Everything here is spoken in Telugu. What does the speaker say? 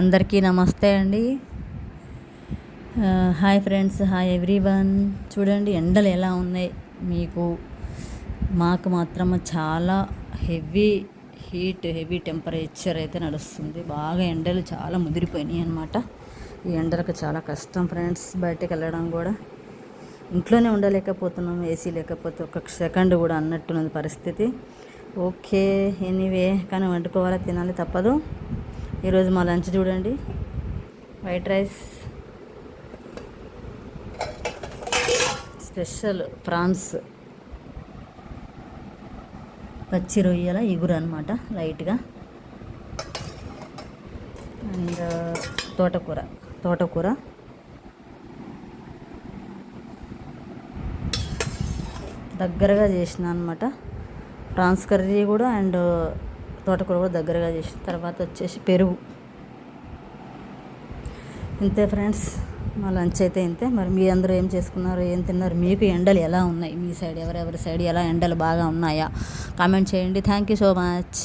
అందరికీ నమస్తే అండి. Hi friends hi everyone. చూడండి ఎండలు ఎలా ఉన్నాయి. మీకు మాకు మాత్రం చాలా హెవీ హీట్ హెవీ టెంపరేచర్ అయితే నడుస్తుంది. బాగా ఎండలు చాలా ముదిరిపోయినాయి అనమాట ఈ ఎండలకు చాలా కష్టం ఫ్రెండ్స్ బయటకు వెళ్ళడం కూడా. ఇంట్లోనే ఉండలేకపోతున్నాం ఏసీ లేకపోతే ఒక సెకండ్ కూడా అన్నట్టున్నది పరిస్థితి. ఓకే ఎనీవే కానీ వండుకోవాలా తినాలి తప్పదు. ఈరోజు మా లంచ్ చూడండి. White rice. Special prawns. పచ్చి రొయ్యల ఇగురు అనమాట లైట్గా. అండ్ తోటకూర తోటకూర. దగ్గరగా చేసిన అనమాట ప్రాన్స్ కర్రీ కూడా అండ్ తోటకూర కూడా దగ్గరగా చేసిన తర్వాత వచ్చేసి పెరుగు. ఇంతే ఫ్రెండ్స్ మా లంచ్ అయితే ఇంతే. మరి మీ అందరూ ఏం చేసుకున్నారు ఏం తిన్నారు మీకు ఎండలు ఎలా ఉన్నాయి? మీ సైడ్ ఎవరెవరి సైడ్ ఎలా ఎండలు బాగా ఉన్నాయా? కామెంట్ చేయండి. Thank you so much.